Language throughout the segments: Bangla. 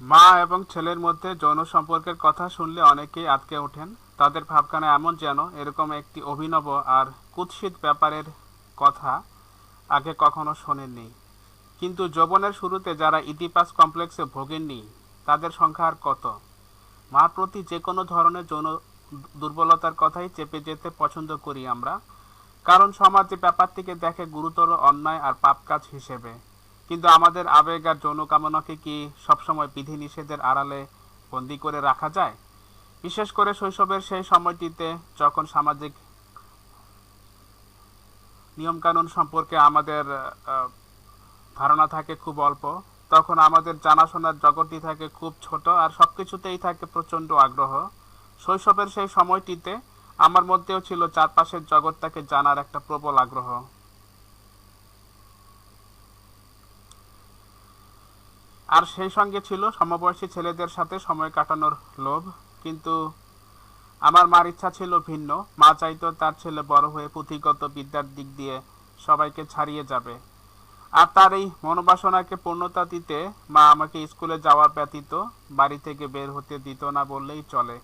মা এবং ছেলের মধ্যে যৌন সম্পর্কের কথা শুনলে অনেকেই আটকে ওঠেন। তাদের ভাবখানা এমন যেন এরকম একটি অভিনব আর কুৎসিত ব্যাপারের কথা আগে কখনো শোনেননি। কিন্তু যৌবনের শুরুতে যারা ইতিপাস কমপ্লেক্সে ভোগেননি, তাদের সংখ্যা আর কত? মার প্রতি যে কোনো ধরনের যৌন দুর্বলতার কথাই চেপে যেতে পছন্দ করি আমরা। কারণ সমাজ ব্যাপারটিকে দেখে গুরুতর অন্যায় আর পাপ কাজ হিসেবে। কিন্তু আমাদের আবেগ আর যৌন কামনাকে কি সবসময় বিধিনিষেধের আড়ালে বন্দি করে রাখা যায়? বিশেষ করে শৈশবের সেই সময়টিতে যখন সামাজিক নিয়মকানুন সম্পর্কে আমাদের ধারণা থাকে খুব অল্প, তখন আমাদের জানাশোনার জগৎটি থাকে খুব ছোট আর সব কিছুতেই থাকে প্রচণ্ড আগ্রহ। শৈশবের সেই সময়টিতে আমার মধ্যেও ছিল চারপাশের জগৎটাকে জানার একটা প্রবল আগ্রহ। আর সেই সঙ্গে ছিল সমবয়সী ছেলেদের সাথে সময় কাটানোর লোভ, কিন্তু আমার মার ইচ্ছা ছিল ভিন্ন। মা চাইতো তার ছেলে বড় হয়ে পুঁথিগত বিদ্যার দিক দিয়ে সবাইকে ছাড়িয়ে যাবে। আর তার এই মনোবাসনাকে পূর্ণতা দিতে মা আমাকে স্কুলে যাওয়া ব্যতীত বাড়ি থেকে বের হতে দিত না বললেই চলে।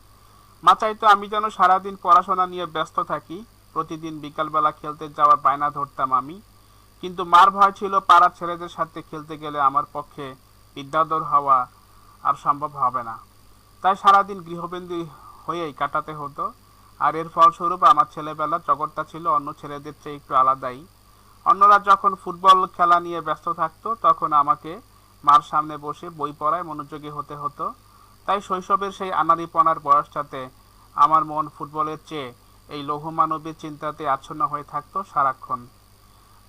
মা চাইতো আমি যেন সারাদিন পড়াশোনা নিয়ে ব্যস্ত থাকি, প্রতিদিন বিকালবেলা খেলতে যাওয়ার বায়না ধরতাম আমি। কিন্তু মার ভয় ছিল পাড়ার ছেলেদের সাথে খেলতে গেলে আমার পক্ষে বিদ্যাধর হওয়া আর সম্ভব হবে না। তাই সারাদিন গৃহবন্দী হয়েই কাটাতে হতো। আর এর ফলস্বরূপ আমার ছেলেবেলা জগৎটা ছিল অন্য ছেলেদের চেয়ে একটু আলাদাই। অন্যরা যখন ফুটবল খেলা নিয়ে ব্যস্ত থাকতো, তখন আমাকে মার সামনে বসে বই পড়ায় মনোযোগী হতে হতো। তাই শৈশবের সেই আনারিপনার বয়সটাতে আমার মন ফুটবলের চেয়ে এই লৌহমানবীর চিন্তাতে আচ্ছন্ন হয়ে থাকতো সারাক্ষণ।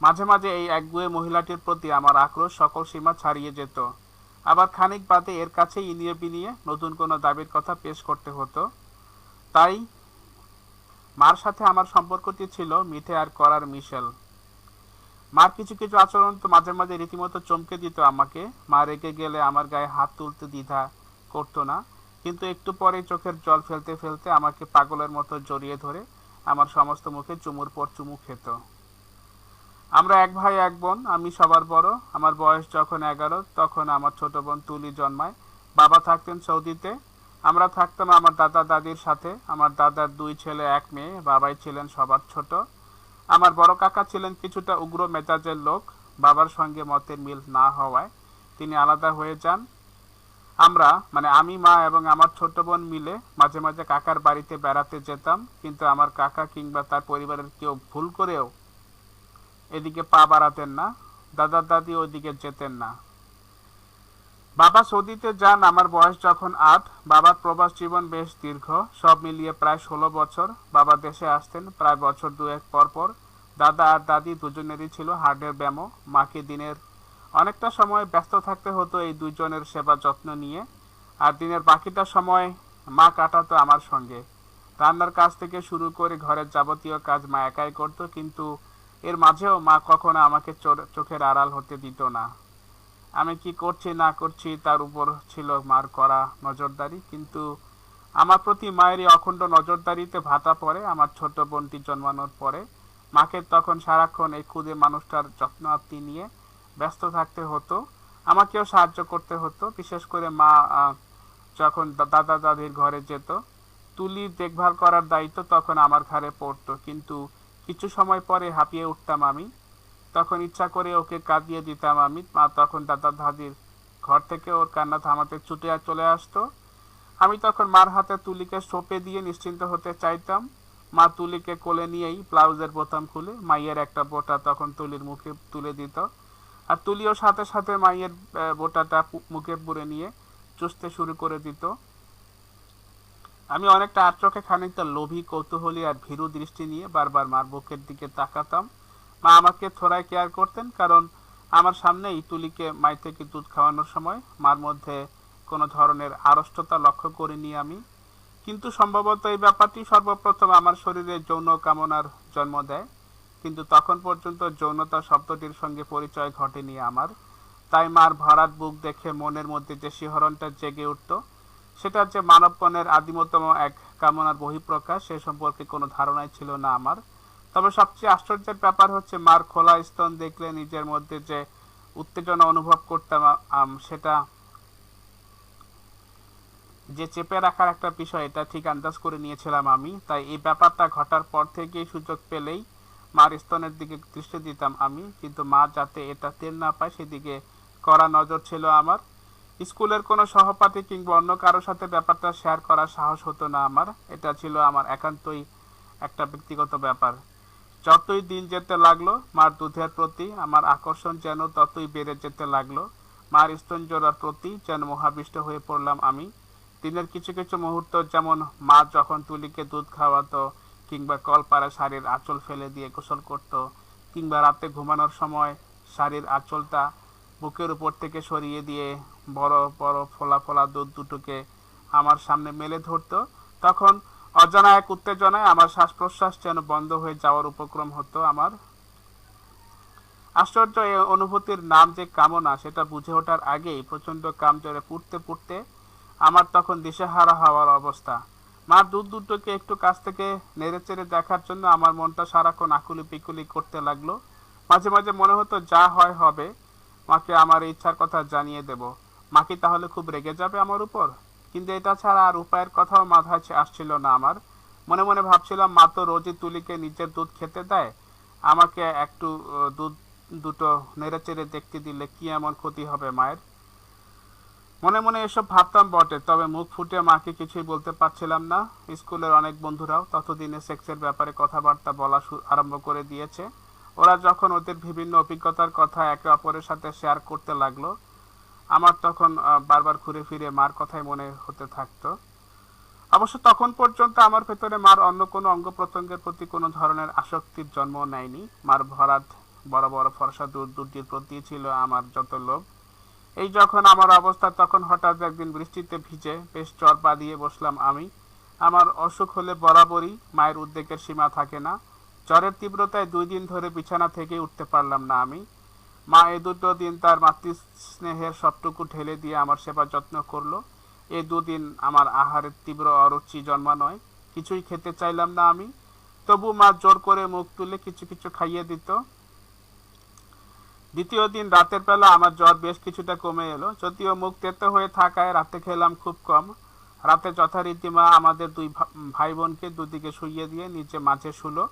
মাঝে মাঝে এই একগুয়ে মহিলাটির প্রতি আমার আক্রোশ সকল সীমা ছাড়িয়ে যেত। আবার খানিক বাদে এর কাছে ইনিয়ে বিনিয়ে নতুন কোনো দাবির কথা পেশ করতে হতো। তাই মার সাথে আমার সম্পর্কটি ছিল মিঠে আর করার মিশেল। মার কিছু কিছু আচরণ তো মাঝে মাঝে রীতিমতো চমকে দিত আমাকে। মা রেগে গেলে আমার গায়ে হাত তুলতে দ্বিধা করতো না, কিন্তু একটু পরে চোখের জল ফেলতে ফেলতে আমাকে পাগলের মতো জড়িয়ে ধরে আমার সমস্ত মুখে চুমুর পর চুমু খেত। আমরা এক ভাই, এক বোন, আমি সবার বড়। আমার বয়স যখন এগারো, তখন আমার ছোট বোন তুলি জন্মায়। বাবা থাকতেন সৌদিতে। আমরা থাকতাম আমার দাদা দাদির সাথে। আমার দাদার দুই ছেলে, এক মেয়ে, বাবাই ছিলেন সবার ছোট। আমার বড় কাকা ছিলেন কিছুটা উগ্র মেজাজের লোক। বাবার সঙ্গে মতের মিল না হওয়ায় তিনি আলাদা হয়ে যান। আমরা মানে আমি, মা এবং আমার ছোট বোন মিলে মাঝে মাঝে কাকার বাড়িতে বেড়াতে যেতাম। কিন্তু আমার কাকা কিংবা তার পরিবারের কেউ ভুল করেও এদিকে পা বাড়াতেন না, দাদা দাদি ওইদিকে যেতেন না। বাবা সৌদিতে যান, আমার বয়স যখন আট, বাবার প্রবাস জীবন বেশ দীর্ঘ, সব মিলিয়ে প্রায় ষোলো বছর বাবা দেশে আসতেন, প্রায় বছর দুয়েক পর পর দাদা আর দাদি দুজনেরই ছিল হার্টের ব্যামো, মাকে দিনের অনেকটা সময় ব্যস্ত থাকতে হতো এই দুজনের সেবা যত্ন নিয়ে, আর দিনের বাকিটা সময় মা কাটাতো আমার সঙ্গে। রান্নার কাজ থেকে শুরু করে ঘরের যাবতীয় কাজ মা একাই করতো, কিন্তু এর মাঝেও মা কখনো আমাকে চোখের আড়াল হতে দিত না। আমি কি করছি না করছি তার উপর ছিল মার করা নজরদারি, কিন্তু আমার প্রতি মায়ের অখণ্ড নজরদারিতে ভাতা পড়ে। আমার ছোট বোনটি জন্মানোর পরে মাকে তখন সারাক্ষণ এই ক্ষুদে মানুষটার যত্ন আত্মি নিয়ে ব্যস্ত থাকতে হতো। আমাকেও সাহায্য করতে হতো, বিশেষ করে মা যখন দাদা দাদির ঘরে যেত। তুলির দেখভাল করার দায়িত্ব তখন আমার ঘরে পড়তো, কিন্তু কিছু সময় পরে হাঁপিয়ে উঠতাম আমি। তখন ইচ্ছা করে ওকে কাঁদিয়ে দিতাম আমি। মা তখন দাদা দাদির ঘর থেকে ওর কান্না থামাতে ছুটে চলে আসতো। আমি তখন মার হাতে তুলিকে সোপে দিয়ে নিশ্চিন্ত হতে চাইতাম। মা তুলিকে কোলে নিয়েই ব্লাউজের বোতাম খুলে মাইয়ের একটা বোটা তখন তুলির মুখে তুলে দিত। আর তুলিও সাথে সাথে মাইয়ের বোটাটা মুখে পুরে নিয়ে চুষতে শুরু করে দিত। আমি অনেকটা আত্রকে খানিকটা লোভী, কৌতূহলী আর ভীরু দৃষ্টি নিয়ে বারবার মার বুকের দিকে তাকাতাম। মা আমাকে থোড়ায় কেয়ার করতেন, কারণ আমার সামনেই তুলিকে মাই থেকে দুধ খাওয়ানোর সময় মার মধ্যে কোনো ধরনের আড়ষ্টতা লক্ষ্য করিনি আমি। কিন্তু সম্ভবত এই ব্যাপারটি সর্বপ্রথম আমার শরীরে যৌন কামনার জন্ম দেয়। কিন্তু তখন পর্যন্ত যৌনতা শব্দটির সঙ্গে পরিচয় ঘটেনি আমার। তাই মার ভরাট বুক দেখে মনের মধ্যে যে শিহরণটা জেগে উঠত সেটা যে মানবপণের আদিমতম এক কামনার বহিঃপ্রকাশ, সে সম্পর্কে কোনো ধারণাই ছিল না আমার। তবে সবচেয়ে আশ্চর্যের ব্যাপার হচ্ছে, মার খোলা স্তন দেখলে নিজের মধ্যে যে উত্তেজনা অনুভব করতাম সেটা যে চেপে রাখার একটা বিষয়, এটা ঠিক আন্দাজ করে নিয়েছিলাম আমি। তাই এই ব্যাপারটা ঘটার পর থেকেই সুযোগ পেলেই মার স্তনের দিকে দৃষ্টি দিতাম আমি। কিন্তু মা যাতে এটা টের না পায়, সেদিকে কড়া নজর ছিল আমার। স্কুলের কোনো সহপাঠী কিংবা অন্য কারোর সাথে ব্যাপারটা শেয়ার করার সাহস হতো না আমার। এটা ছিল আমার একান্তই একটা ব্যক্তিগত ব্যাপার। যতই দিন যেতে লাগল, মার দুধের প্রতি আমার আকর্ষণ যেন ততই বেড়ে যেতে লাগল। মার স্তন জোড়ার প্রতি যেন মহাবিষ্ট হয়ে পড়লাম আমি। দিনের কিছু কিছু মুহূর্ত যেমন মা যখন তুলিকে দুধ খাওয়াতো কিংবা কলপাড়া শাড়ির আঁচল ফেলে দিয়ে গোসল করত কিংবা রাতে ঘুমানোর সময় শাড়ির আঁচলটা বুকের উপর থেকে সরিয়ে দিয়ে বড় বড় ফোলা ফোলা দুধ দুটোকে আমার সামনে মেলে ধরতো। তখন অজানা এক উত্তেজনায় আমার শ্বাস প্রশ্বাস যেন বন্ধ হয়ে যাওয়ার উপক্রম হতো আমার। আশ্চর্য এই অনুভূতির নাম যে কামনা, সেটা বুঝে ওঠার আগেই প্রচণ্ড কামজোরে পুড়তে পুড়তে আমার তখন দিশেহারা হওয়ার অবস্থা। মার দুধ দুটোকে একটু কাছ থেকে নেড়ে চেড়ে দেখার জন্য আমার মনটা সারাক্ষণ আকুলি পিকুলি করতে লাগল। মাঝে মাঝে মনে হতো যা হয় হবে, মাকে আমার ইচ্ছার কথা জানিয়ে দেব। মা কি তাহলে খুব রেগে যাবে আমার উপর? কিন্তু এটা ছাড়া আর উপায়ের কথাও মাথায় আসছিল না আমার। মনে মনে ভাবছিলাম, মা তো রোজই তুলিকে নিজের দুধ খেতে দেয়। আমাকে একটু দুধ দুটো নেড়ে চেড়ে দেখতে দিলে কি এমন ক্ষতি হবে মায়ের? মনে মনে এসব ভাবতাম বটে, তবে মুখ ফুটে মাকে কিছুই বলতে পারছিলাম না। স্কুলের অনেক বন্ধুরাও ততদিনে সেক্সের ব্যাপারে কথাবার্তা বলা আরম্ভ করে দিয়েছে। ওরা যখন ওদের বিভিন্ন অভিজ্ঞতার কথা একে অপরের সাথে শেয়ার করতে লাগল আমার তখন বারবার ঘুরে ফিরে মার কথাই মনে হতে থাকতো। অবশ্য তখন পর্যন্ত আমার ভেতরে মার অন্য কোনো অঙ্গ প্রত্যঙ্গের প্রতি কোনো ধরনের আসক্তির জন্ম নেয়নি। মার ভরাত বড় বড় ফর্সা দূর দুটির প্রতি ছিল আমার যত লোভ। এই যখন আমার অবস্থা তখন হঠাৎ একদিন বৃষ্টিতে ভিজে বেশ চর পা দিয়ে বসলাম আমি। আমার অসুখ হলে বরাবরই মায়ের উদ্বেগের সীমা থাকে না। জ্বরের তীব্রতায় দুই দিন ধরে বিছানা থেকে উঠতে পারলাম না আমি। মা এ দুটো দিন তার মাতৃ স্নেহের সবটুকু ঢেলে দিয়ে আমার সেবা যত্ন করল। এ দুদিন আমার আহারের তীব্র অরুচি জন্মা নয় কিছুই খেতে চাইলাম না আমি। তবু মা জোর করে মুখ তুলে কিছু কিছু খাইয়ে দিত। দ্বিতীয় দিন রাতের বেলা আমার জ্বর বেশ কিছুটা কমে এলো। যদিও মুখ তেতো হয়ে থাকায় রাতে খেলাম খুব কম। রাতে যথারীতি মা আমাদের দুই ভাই বোনকে দুদিকে শুইয়ে দিয়ে নিচে মাঝে শুলো।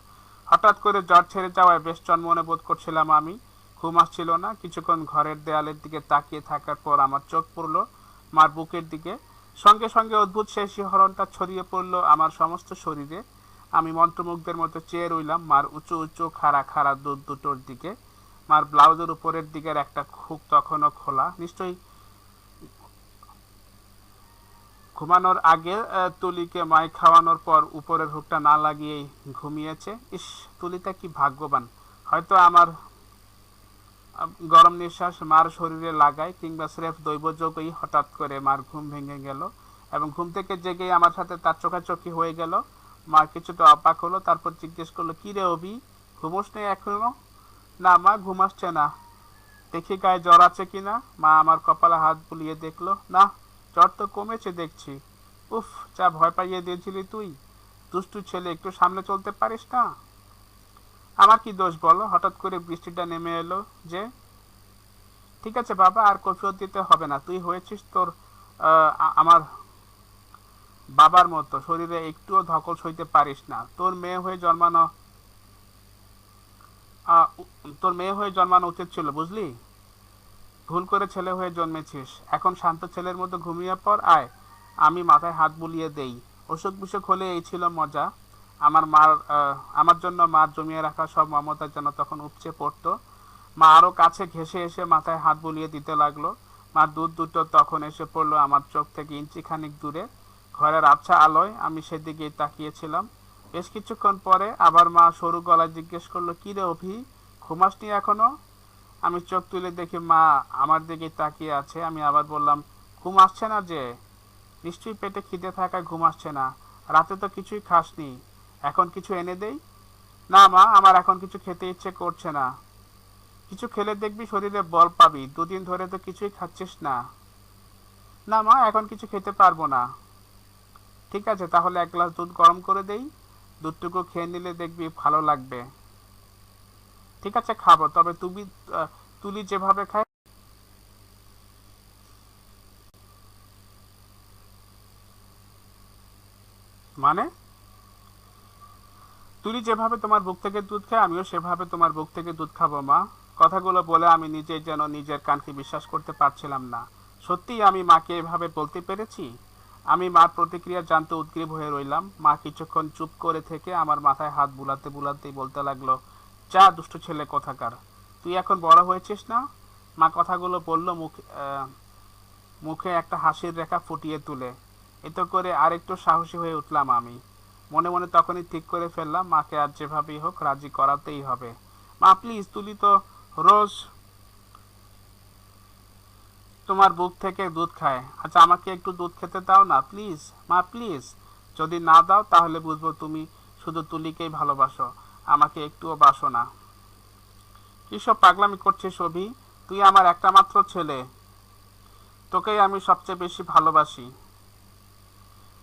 হঠাৎ করে জ্বর ছেড়ে যাওয়ায় বেশ চনমনে বোধ করছিলাম আমি। ঘুম আসছিল না। কিছুক্ষণ ঘরের দেয়ালের দিকে তাকিয়ে থাকার পর আমার চোখ পড়ল মার বুকের দিকে। সঙ্গে সঙ্গে অদ্ভুত সেই শিহরণটা ছড়িয়ে পড়ল আমার সমস্ত শরীরে। আমি মন্ত্রমুগ্ধের মতো চেয়ে রইলাম মার উঁচু উঁচু খাড়া খাড়া দুধ দুটোর দিকে। মার ব্লাউজের উপরের দিকের একটা খুক তখনও খোলা। নিশ্চয়ই ঘুমানোর আগে তুলিকে মাই খাওয়ানোর পর উপরের হুকটা না লাগিয়েই ঘুমিয়েছে। ইস, তুলিটা কি ভাগ্যবান। হয়তো আমার গরম নিঃশ্বাস মার শরীরে লাগায় কিংবা স্রেফ দৈবযোগেই হঠাৎ করে মার ঘুম ভেঙে গেল এবং ঘুম থেকে জেগে আমার সাথে তার চোখাচোখি হয়ে গেল। মা কিছুটা অবাক হলো, তারপর জিজ্ঞেস করল, কি রে অভি, ঘুমোস নেই এখনও? না মা, ঘুম আসছে না। দেখি গায়ে জ্বর আছে কিনা? মা আমার কপালে হাত বুলিয়ে দেখল, না, জ্বর তো কমেছে দেখছি। উফ, যা ভয় পাইয়ে দিয়েছিলি তুই। দুষ্টু ছেলে, একটু সামনে চলতে পারিস না? আমার কি দোষ বলো? হঠাৎ করে বৃষ্টিটা নেমে এলো যে, ঠিক আছে বাবা, আর কফিও দিতে হবে না। তুই হয়েছিস তোর আমার বাবার মতো। শরীরে একটুও ধকল সইতে পারিস না। তোর মেয়ে হয়ে জন্মানো তোর মেয়ে হয়ে জন্মানো উচিত ছিল, বুঝলি? ভুল করে ছেলে হয়ে জন্মেছিস। এখন শান্ত ছেলের মতো ঘুমিয়ে পর আয়, আমি মাথায় হাত বুলিয়ে দেই। অসুখ বিসুখ হলে এই ছিল মজা। আমার মার আমার জন্য মার জমিয়ে রাখা সব মমতা যেন তখন উপচে পড়তো। মা আরও কাছে ঘেসে এসে মাথায় হাত বুলিয়ে দিতে লাগল। মা দুধ দুটো তখন এসে পড়ল আমার চোখ থেকে ইঞ্চি খানিক দূরে। ঘরের আচ্ছা আলোয় আমি সেদিকেই তাকিয়েছিলাম। বেশ কিছুক্ষণ পরে আবার মা সরু গলায় জিজ্ঞেস করল, কি রে অভি, ঘুমাসনি এখনও? আমি চোখ তুলে দেখি মা আমার দিকে তাকিয়ে আছে। আমি আবার বললাম, ঘুম আসছে না যে? নিশ্চয়ই পেটে খিদে থাকায় ঘুম আসছে না। রাতে তো কিছুই খাসনি। এখন কিছু এনে দেই? না, মা, আমার এখন কিছু খেতে ইচ্ছে করছে না। কিছু খেলে দেখবি শরীরে বল পাবি, দুদিন ধরে তো কিছুই খাচ্ছিস না। না, মা, এখন কিছু খেতে পারব না। ঠিক আছে, তাহলে এক গ্লাস দুধ গরম করে দেই। দুধটুকু খেয়ে নিলে দেখবি ভালো লাগবে। ঠিক আছে, খাব, তবে তুমি তুলি যেভাবে খায় মানে? তুই যেভাবে তোমার বুক থেকে দুধ খায়, আমিও সেভাবে তোমার বুক থেকে দুধ খাব, মা। কথাগুলো বলে আমি নিজেই যেন নিজের কানকে বিশ্বাস করতে পারছিলাম না। সত্যিই আমি মাকে এভাবে বলতে পেরেছি? আমি মার প্রতিক্রিয়া জানতে উদ্গ্রীব হয়ে রইলাম। মা কিছুক্ষণ চুপ করে থেকে আমার মাথায় হাত বুলাতে বুলাতেই বলতে লাগল, যা, দুষ্ট ছেলে কোথাকার? তুই এখন বড় হয়েছিস না? মা কথাগুলো বলল মুখ মুখে একটা হাসির রেখা ফুটিয়ে তুলে। এতে করে আরেকটু সাহসী হয়ে উঠলাম আমি। মনে মনে তখনই ঠিক করে ফেললাম, মাকে আর যেভাবেই হোক রাজি করাতেই হবে। মা প্লিজ তুলি তো রোজ তোমার বুক থেকে দুধ খায়। আচ্ছা আমাকে একটু দুধ খেতে দাও না প্লিজ মা প্লিজ যদি না দাও তাহলে বুঝব তুমি শুধু তুলিকেই ভালোবাসো, আমাকে একটুও বাসো না। কিসব পাগলামি করছিস অভি? তুই আমার একটা মাত্র ছেলে। তোকেই আমি সবচেয়ে বেশি ভালোবাসি।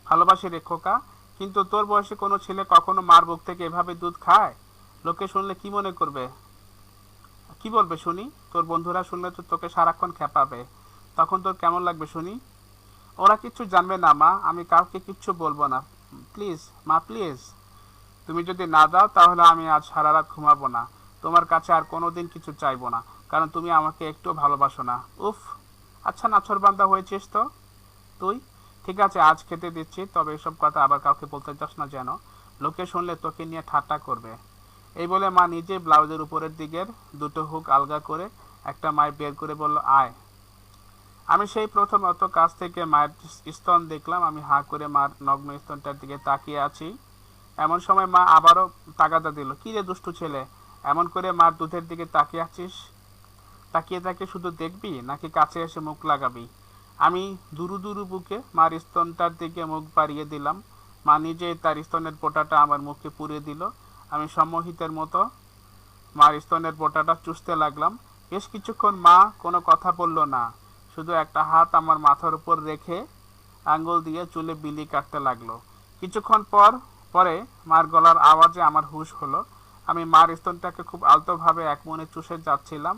ভালোবাসি রে খোকা কিন্তু তোর বয়সে কোনো ছেলে কখনো মার বুক থেকে এভাবে দুধ খায়? লোকে শুনলে কি মনে করবে? কি বলবে শুনি? তোর বন্ধুরা শুনলে তো তোকে সারাক্ষণ খেপাবে। তখন তোর কেমন লাগবে শুনি? ওরা কিচ্ছু জানবে না, মা। আমি কাউকে কিচ্ছু বলব না। প্লিজ, মা, প্লিজ। তুমি যদি না দাও, তাহলে আমি আজ সারা রাত ঘুমাবো না। তোমার কাছে আর কোনোদিন কিছু চাইব না, কারণ তুমি আমাকে একটু ভালোবাসো না। উফ আচ্ছা নাছর বান্দা হয়েছিস তো? তুই? ঠিক আছে, আজ খেতে দিচ্ছি, তবে এসব কথা আবার কাউকে বলতে চাস না যেন। লোকে শুনলে তোকে নিয়ে ঠাট্টা করবে। এই বলে মা নিজে ব্লাউজের উপরের দিকের দুটো হুক আলগা করে একটা মায় বের করে বলল, আয়। আমি সেই প্রথম অত কাছ থেকে মায়ের স্তন দেখলাম, আমি হাঁ করে মার নগ্ন স্তনটার দিকে তাকিয়ে আছি। এমন সময় মা আবারও তাগাদা দিল, কি রে দুষ্টু ছেলে, এমন করে মার দুধের দিকে তাকিয়ে আছিস? তাকিয়ে তাকিয়ে শুধু দেখবি, নাকি কাছে এসে মুখ লাগাবি? আমি দুরু দুরু বুকে মার স্তনটার দিকে মুখ বাড়িয়ে দিলাম। মা নিজেই তার স্তনের পোটাটা আমার মুখে পুড়ে দিল। আমি সম্মোহিতের মতো মার স্তনের পোটাটা চুষতে লাগলাম। বেশ কিছুক্ষণ মা কোনো কথা বলল না। শুধু একটা হাত আমার মাথার উপর রেখে আঙ্গুল দিয়ে চুলে বিলি কাটতে লাগল। কিছুক্ষণ পর, পরে মার গলার আওয়াজে আমার হুশ হলো। আমি মার স্তনটাকে খুব আলতোভাবে এক মনে চুষে যাচ্ছিলাম,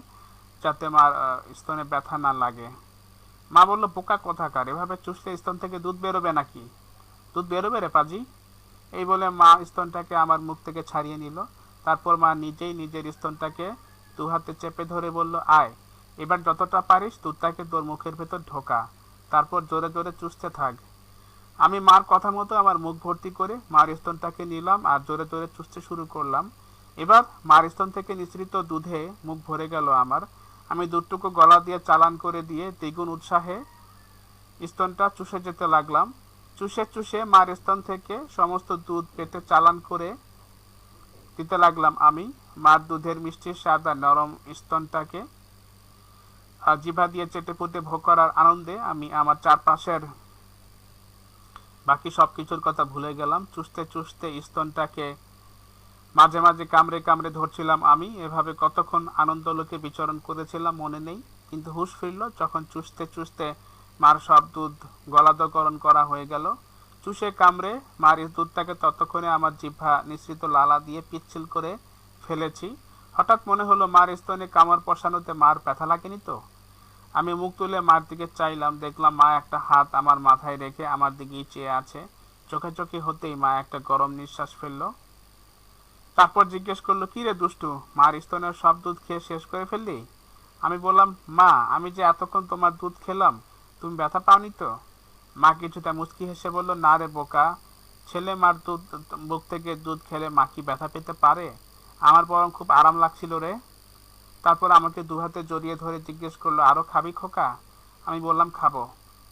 যাতে মার স্তনে ব্যথা না লাগে। মা বলল, বোকা কোথাকার? এভাবে চুষলে স্তন থেকে দুধ বেরোবে নাকি? দুধ বেরোবে রে পাজি। এই বলে মা স্তনটাকে আমার মুখ থেকে ছাড়িয়ে নিল। তারপর মা নিজেই নিজের স্তনটাকে দু হাতে চেপে ধরে বলল, আয়, এবার যতটা পারিস দুধটাকে তোর মুখের ভেতর ঢোকা। তারপর জোরে জোরে চুষতে থাক। আমি মার কথা মতো আমার মুখ ভর্তি করে মার স্তনটাকে নিলাম আর জোরে জোরে চুষতে শুরু করলাম। এবার মার স্তন থেকে নিঃসৃত দুধে মুখ ভরে গেল আমার। আমি দুধটুকু গলা দিয়ে চালান করে দিয়ে দ্বিগুণ উৎসাহে স্তনটা চুষে যেতে লাগলাম। চুষে চুষে মার স্তন থেকে সমস্ত দুধ পেটে চালান করে দিতে লাগলাম আমি। মার দুধের মিষ্টি স্বাদ আর নরম স্তনটাকে জিভা দিয়ে চেটে পুটে ভোগ করার আনন্দে আমি আমার চারপাশের বাকি সব কিছুর কথা ভুলে গেলাম। চুষতে চুষতে স্তনটাকে মাঝে মাঝে কামড়ে কামড়ে ধরছিলাম আমি। এভাবে কতক্ষণ আনন্দ লোকে বিচরণ করেছিলাম মনে নেই। কিন্তু হুঁশ ফিরল যখন চুষতে চুষতে মার সব দুধ গলাদকরণ করা হয়ে গেল। চুষে কামড়ে মার এই দুধটাকে ততক্ষণে আমার জিভা নিঃসৃত লালা দিয়ে পিচ্ছিল করে ফেলেছি। হঠাৎ মনে হলো মার স্তনে কামড় পশানোতে মার ব্যথা লাগেনি তো? আমি মুখ তুলে মার দিকে চাইলাম, দেখলাম মা একটা হাত আমার মাথায় রেখে আমার দিকেই চেয়ে আছে। চোখে চোখে হতেই মা একটা গরম নিঃশ্বাস ফেলল। তারপর জিজ্ঞেস করল, কি রে দুষ্টু, মার স্তনের সব দুধ খেয়ে শেষ করে ফেললি? আমি বললাম, মা, আমি যে এতক্ষণ তোমার দুধ খেলাম, তুমি ব্যথা পাওনি তো? মা কিছুটা মুচকি হেসে বলল, না রে বোকা, ছেলে মার দুধ, বুক থেকে দুধ খেলে মা কি ব্যথা পেতে পারে? আমার বরং খুব আরাম লাগছিল রে। তারপর আমাকে দু হাতে জড়িয়ে ধরে জিজ্ঞেস করল, আরও খাবি খোকা? আমি বললাম, খাব।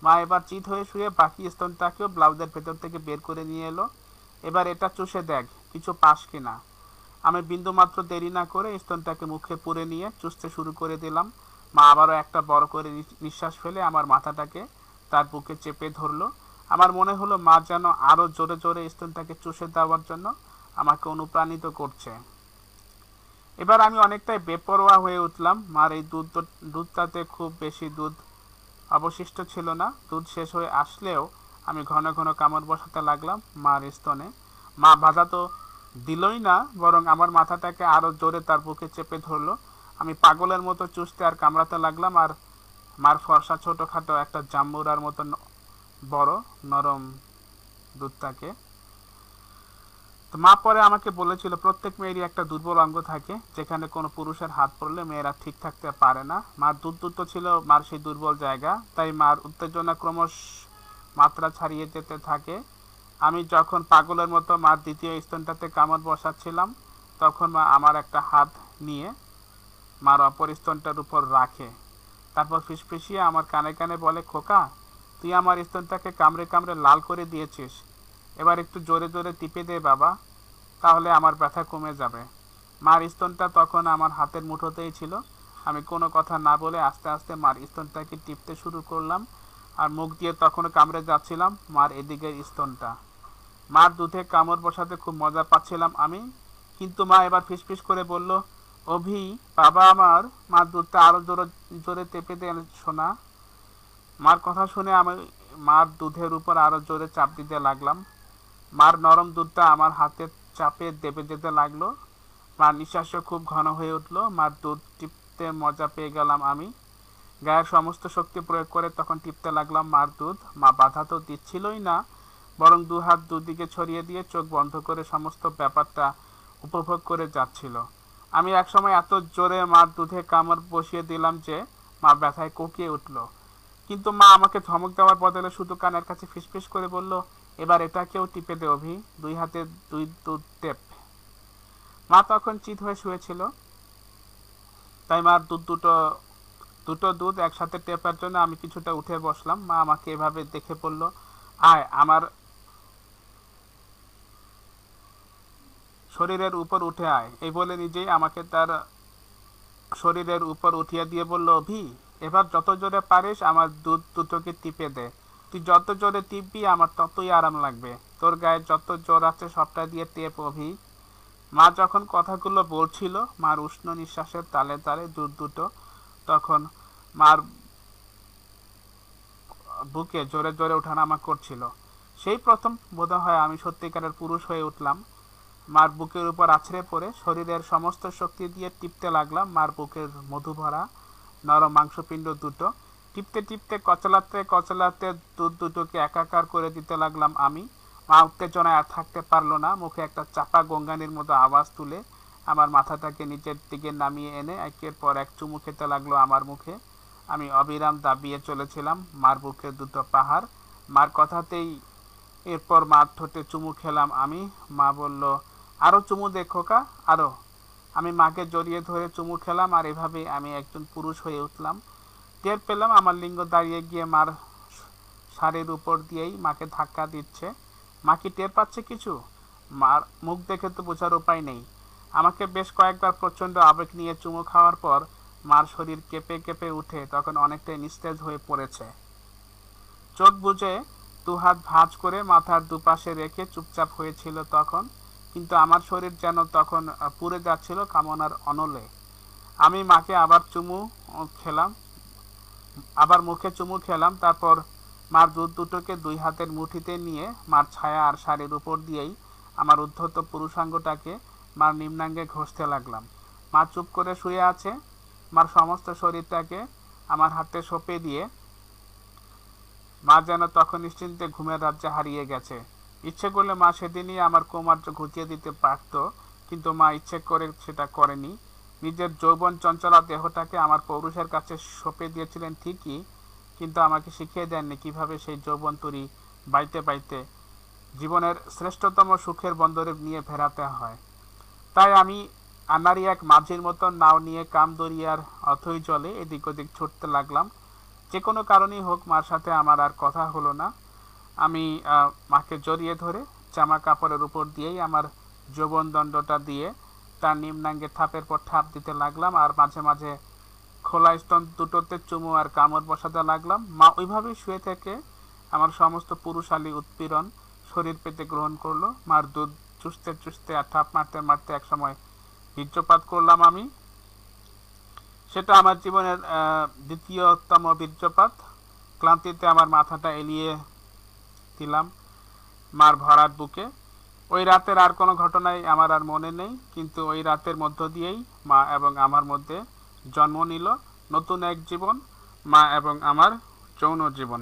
মা এবার চিত হয়ে শুয়ে বাকি স্তনটাকেও ব্লাউজের ভেতর থেকে বের করে নিয়ে এলো। এবার এটা চুষে দেখ, কিছু পাস কিনা। আমি বিন্দু মাত্র দেরি না করে স্তনটাকে মুখে পুরে নিয়ে চুষতে শুরু করে দিলাম। মা আবারও একটা বড় করে নিঃশ্বাস ফেলে আমার মাথাটাকে তার বুকে চেপে ধরলো। আমার মনে হলো মা যেন আরও জোরে জোরে স্তনটাকে চুষে দেওয়ার জন্য আমাকে অনুপ্রাণিত করছে। এবার আমি অনেকটাই বেপরোয়া হয়ে উঠলাম। মার এই দুধ দুধটাতে খুব বেশি দুধ অবশিষ্ট ছিল না। দুধ শেষ হয়ে আসলেও আমি ঘন ঘন কামড় বসাতে লাগলাম মার স্তনে। মা বাধা তো দিলই না, বরং আমার মাথাটাকে আরও জোরে তার বুকে চেপে ধরলো। আমি পাগলের মতো চুষতে আর কামড়াতে লাগলাম, আর মার ফর্সা ছোটখাটো একটা জাম্বুরার মতো বড় নরম দুধটাকে। তো মা পরে আমাকে বলেছিল, প্রত্যেক মেয়েরই একটা দুর্বল অঙ্গ থাকে, যেখানে কোনো পুরুষের হাত পড়লে মেয়েরা ঠিক থাকতে পারে না। মার দুধ দুধ ছিল মার সেই দুর্বল জায়গা, তাই মার উত্তেজনা ক্রমশ মাত্রা ছাড়িয়ে যেতে থাকে। আমি যখন পাগলের মতো মার দ্বিতীয় স্তনটাতে কামড় বসাচ্ছিলাম, তখন মা আমার একটা হাত নিয়ে মার অপর স্তনটার উপর রাখে। তারপর ফিসফিসিয়ে আমার কানে কানে বলে, খোকা, তুই আমার স্তনটাকে কামড়ে কামড়ে লাল করে দিয়েছিস। এবার একটু জোরে জোরে টিপে দে বাবা, তাহলে আমার ব্যথা কমে যাবে। মার স্তনটা তখন আমার হাতের মুঠোতেই ছিল। আমি কোনো কথা না বলে আস্তে আস্তে মার স্তনটাকে টিপতে শুরু করলাম আর মুখ দিয়ে তখনও কামড়ে যাচ্ছিলাম মার এদিকের স্তনটা মার দুধে কামড় বসাতে খুব মজা পাচ্ছিলাম আমি। কিন্তু মা এবার ফিসফিস করে বলল, অভি, বাবা আমার, মার দুধটা আরও জোরে জোরে টেপে দেন শোনা মার কথা শুনে আমি মার দুধের উপর আরও জোরে চাপ দিতে লাগলাম। মার নরম দুধটা আমার হাতে চাপে দেবে যেতে লাগল। মার নিঃশ্বাসও খুব ঘন হয়ে উঠল। মার দুধ টিপতে মজা পেয়ে গেলাম আমি। গায়ের সমস্ত শক্তি প্রয়োগ করে তখন টিপতে লাগলাম মার দুধ। মা বাধা তো দিচ্ছিলই না। বরং দু হাত দুদিকে ছড়িয়ে দিয়ে চোখ বন্ধ করে সমস্ত ব্যাপারটা উপভোগ করে যাচ্ছিল। আমি একসময় এত জোরে মার দুধে কামড় বসিয়ে দিলাম যে মা ব্যথায় কোকিয়ে উঠল। কিন্তু মা আমাকে ধমক দেওয়ার বদলে শুধু কানের কাছে ফিসফিস করে বলল, এবার এটাকেও টিপে দে অভি, দুই হাতে দুই দুধ টেপ। মা তখন চিত হয়ে শুয়েছিল। তাই মার দুধ দুটো দুটো দুধ একসাথে টেপার জন্য আমি কিছুটা উঠে বসলাম। মা আমাকে এভাবে দেখে বলল, আয়, আমার শরীরের উপর উঠে আয়। এই বলে নিজেই আমাকে তার শরীরের উপর উঠিয়ে দিয়ে বলল, অভি, এবার যত জোরে পারিস আমার দুধ দুটোকে টিপে দে। তুই যত জোরে টিপবি আমার ততই আরাম লাগবে। তোর গায়ে যত জোর আছে সবটা দিয়ে টেপ, অভি। মা যখন কথাগুলো বলছিল, মার উষ্ণ নিঃশ্বাসের তালে তালে দুধ দুটো, তখন মার বুকে জোরে জোরে ওঠানামা করছিল। সেই প্রথম বোধ হয় আমি সত্যিকারের পুরুষ হয়ে উঠলাম। মার বুকের উপর আছড়ে পড়ে শরীরের সমস্ত শক্তি দিয়ে টিপতে লাগলাম মার বুকের মধু ভরা নরম মাংসপিণ্ড দুটো। টিপতে টিপতে, কচলাতে কচলাতে দুধ দুটোকে একাকার করে দিতে লাগলাম আমি। মা উত্তেজনায় আর থাকতে পারল না, মুখে একটা চাপা গঙ্গানির মতো আওয়াজ তুলে আমার মাথাটাকে নিচের দিকে নামিয়ে এনে একের পর এক চুমু খেতে লাগল আমার মুখে। আমি অবিরাম দাবিয়ে চলেছিলাম মার বুকের দুটো পাহাড়। মার কথাতেই এরপর মার ঠোঁটে চুমু খেলাম আমি। মা বলল আরও চুমু দেখো কা আরও আমি মাকে জড়িয়ে ধরে চুমু খেলাম আর এভাবেই আমি একজন পুরুষ হয়ে উঠলাম। টের পেলাম আমার লিঙ্গ দাঁড়িয়ে গিয়ে মার শাড়ির উপর দিয়েই মাকে ধাক্কা দিচ্ছে। মা কি টের পাচ্ছে কিছু? মার মুখ দেখে তো বোঝার উপায় নেই। আমাকে বেশ কয়েকবার প্রচণ্ড আবেগ নিয়ে চুমু খাওয়ার পর মার শরীর কেঁপে কেঁপে উঠে, তখন অনেকটাই নিস্তেজ হয়ে পড়েছে। চোখ বুঝে দু হাত ভাঁজ করে মাথার দুপাশে রেখে চুপচাপ হয়েছিল তখন। কিন্তু আমার শরীর যেন তখন পুড়ে যাচ্ছিল কামনার অনলে। আমি মাকে আবার চুমু খেলাম। আবার মুখে চুমু খেলাম। তারপর মার দুধ দুটোকে দুই হাতের মুঠিতে নিয়ে মার ছায়া আর শাড়ির উপর দিয়েই আমার উদ্ধত পুরুষাঙ্গটাকে মার নিম্নাঙ্গে ঘষতে লাগলাম। মা চুপ করে শুয়ে আছে। মার সমস্ত শরীরটাকে আমার হাতে সঁপে দিয়ে মা যেন তখন নিশ্চিন্তে ঘুমের রাজ্যে হারিয়ে গেছে। ইচ্ছে করলে মা সেদিনই আমার কোমার্য ঘুচিয়ে দিতে পারত, কিন্তু মা ইচ্ছে করে সেটা করেনি। নিজের যৌবন চঞ্চলা দেহটাকে আমার পৌরুষের কাছে সঁপে দিয়েছিলেন ঠিকই, কিন্তু আমাকে শিখিয়ে দেননি কীভাবে সেই যৌবন তরি বাইতে বাইতে জীবনের শ্রেষ্ঠতম সুখের বন্দরে নিয়ে ফেরাতে হয়। তাই আমি আনারি এক মাঝির মতন নাও নিয়ে কাম দরিয়ার অথই জলে এদিক ওদিক ছুটতে লাগলাম। যে কোনো কারণেই হোক মার সাথে আমার আর কথা হলো না। আমি মাকে জড়িয়ে ধরে জামা কাপড়ের উপর দিয়েই আমার যৌবন দণ্ডটা দিয়ে তার নিম্নাঙ্গে থাপের পর থাপ দিতে লাগলাম আর মাঝে মাঝে খোলা স্তন দুটোতে চুমু আর কামড় বসাতে লাগলাম। মা ওইভাবেই শুয়ে থেকে আমার সমস্ত পুরুষালী উৎপীড়ন শরীর পেতে গ্রহণ করল। মার দুধ চুষতে চুষতে আর থাপ মারতে মারতে একসময় বীর্যপাত করলাম আমি। সেটা আমার জীবনের দ্বিতীয়তম বীর্যপাত। ক্লান্তিতে আমার মাথাটা এলিয়ে দিলাম মার ভরার বুকে। ওই রাতের আর কোনো ঘটনাই আমার আর মনে নেই, কিন্তু ওই রাতের মধ্য দিয়েই মা এবং আমার মধ্যে জন্ম নিল নতুন এক জীবন, মা এবং আমার যৌন জীবন।